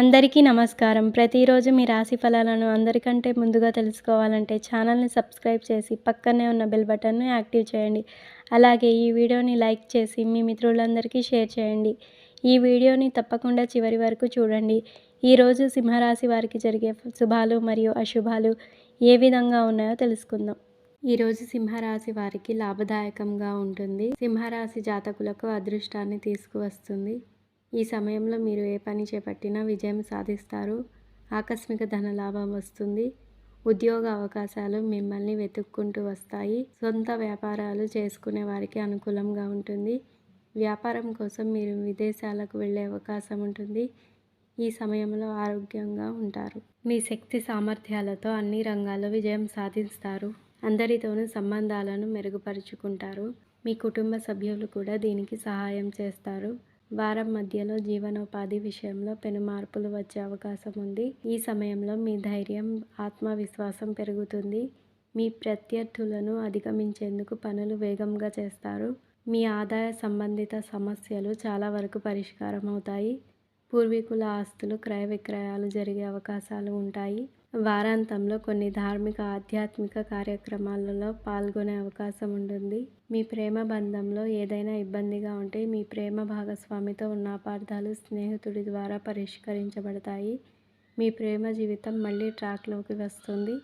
అందరికీ నమస్కారం. ప్రతిరోజు మీ రాశి ఫలాలను అందరికంటే ముందుగా తెలుసుకోవాలంటే ఛానల్ని సబ్స్క్రైబ్ చేసి పక్కనే ఉన్న బెల్ బటన్ను యాక్టివ్ చేయండి. అలాగే ఈ వీడియోని లైక్ చేసి మీ మిత్రులందరికీ షేర్ చేయండి. ఈ వీడియోని తప్పకుండా చివరి వరకు చూడండి. ఈరోజు సింహరాశి వారికి జరిగే శుభాలు మరియు అశుభాలు ఏ విధంగా ఉన్నాయో తెలుసుకుందాం. ఈరోజు సింహరాశి వారికి లాభదాయకంగా ఉంటుంది. సింహరాశి జాతకులకు అదృష్టాన్ని తీసుకువస్తుంది. ఈ సమయంలో మీరు ఏ పని చేపట్టినా విజయం సాధిస్తారు. ఆకస్మిక ధన లాభం వస్తుంది. ఉద్యోగ అవకాశాలు మిమ్మల్ని వెతుక్కుంటూ వస్తాయి. సొంత వ్యాపారాలు చేసుకునే వారికి అనుకూలంగా ఉంటుంది. వ్యాపారం కోసం మీరు విదేశాలకు వెళ్ళే అవకాశం ఉంటుంది. ఈ సమయంలో ఆరోగ్యంగా ఉంటారు. మీ శక్తి సామర్థ్యాలతో అన్ని రంగాల్లో విజయం సాధిస్తారు. అందరితోనూ సంబంధాలను మెరుగుపరుచుకుంటారు. మీ కుటుంబ సభ్యులు కూడా దీనికి సహాయం చేస్తారు. వారం మధ్యలో జీవనోపాధి విషయంలో పెను మార్పులు వచ్చే అవకాశం ఉంది. ఈ సమయంలో మీ ధైర్యం ఆత్మవిశ్వాసం పెరుగుతుంది. మీ ప్రత్యర్థులను అధిగమించేందుకు పనులు వేగంగా చేస్తారు. మీ ఆదాయ సంబంధిత సమస్యలు చాలా వరకు పరిష్కారం అవుతాయి పూర్వీకుల ఆస్తులు క్రయ విక్రయాలు జరిగే అవకాశాలు ఉంటాయి. వారాంతంలో కొన్ని ధార్మిక ఆధ్యాత్మిక కార్యక్రమాలలో పాల్గొనే అవకాశం ఉంటుంది. మీ ప్రేమ బంధంలో ఏదైనా ఇబ్బందిగా ఉంటే మీ ప్రేమ భాగస్వామితో ఉన్న అపార్థాలు స్నేహితుడి ద్వారా పరిష్కరించబడతాయి. మీ ప్రేమ జీవితం మళ్ళీ ట్రాక్లోకి వస్తుంది.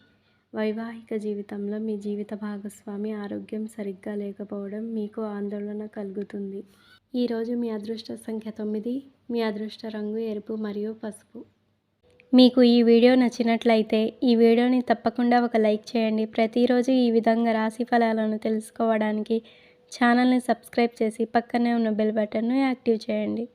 వైవాహిక జీవితంలో మీ జీవిత భాగస్వామి ఆరోగ్యం సరిగ్గా లేకపోవడం మీకు ఆందోళన కలుగుతుంది. ఈరోజు మీ అదృష్ట సంఖ్య తొమ్మిది. మీ అదృష్ట రంగు ఎరుపు మరియు పసుపు. మీకు ఈ వీడియో నచ్చినట్లయితే ఈ వీడియోని తప్పకుండా ఒక లైక్ చేయండి. ప్రతిరోజు ఈ విధంగా రాశి ఫలాలను తెలుసుకోవడానికి ఛానల్ని సబ్స్క్రైబ్ చేసి పక్కనే ఉన్న బెల్ బటన్ను యాక్టివ్ చేయండి.